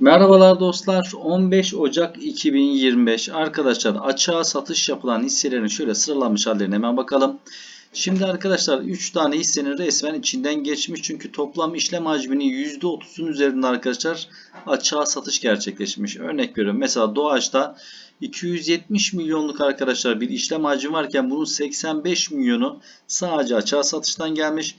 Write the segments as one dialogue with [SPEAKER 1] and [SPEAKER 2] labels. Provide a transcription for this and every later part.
[SPEAKER 1] Merhabalar dostlar. 15 Ocak 2025. Arkadaşlar açığa satış yapılan hisselerin şöyle sıralanmış hallerine hemen bakalım. Şimdi arkadaşlar 3 tane hissenin resmen içinden geçmiş. Çünkü toplam işlem hacminin %30'un üzerinde arkadaşlar açığa satış gerçekleşmiş. Örnek veriyorum. Mesela Doğaç'ta 270 milyonluk arkadaşlar bir işlem hacmi varken bunun 85 milyonu sadece açığa satıştan gelmiş.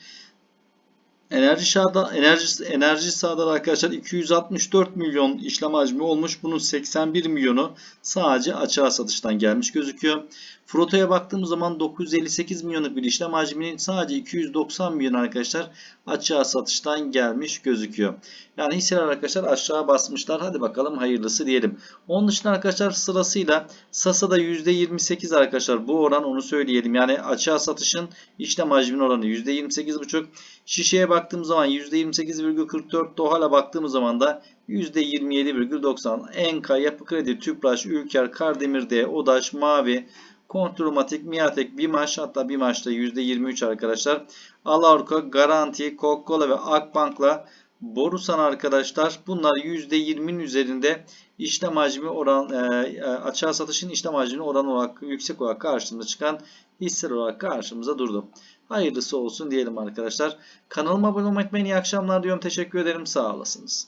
[SPEAKER 1] Enerji sağda enerji enerji sağda arkadaşlar 264 milyon işlem hacmi olmuş. Bunun 81 milyonu sadece açığa satıştan gelmiş gözüküyor. Froto'ya baktığımız zaman 958 milyonluk bir işlem hacminin sadece 290 milyon arkadaşlar açığa satıştan gelmiş gözüküyor. Yani hisseler arkadaşlar aşağı basmışlar. Hadi bakalım hayırlısı diyelim. Onun dışında arkadaşlar sırasıyla Sasa'da %28 arkadaşlar bu oran onu söyleyelim. Yani açığa satışın işlem hacminin oranı %28,5. Şişeye baktığımız zaman %28,44. Dohal'a baktığımız zaman da %27,90. Enka, Yapı Kredi, Tüpraş, Ülker, Kardemir'de, Odaş, Mavi, Kontrolmatik, Miatek, Bimaş hatta Bimaş'ta %23 arkadaşlar. Alarko, Garanti, Coca-Cola ve Akbank'la Borusan arkadaşlar bunlar %20'nin üzerinde işlem hacmi oran e, açığa satışın işlem hacminin oran olarak yüksek olarak karşımıza çıkan hisseler olarak karşımıza durdu. Hayırlısı olsun diyelim arkadaşlar. Kanalıma abone olmayı unutmayın. İyi akşamlar diyorum. Teşekkür ederim. Sağ olasınız.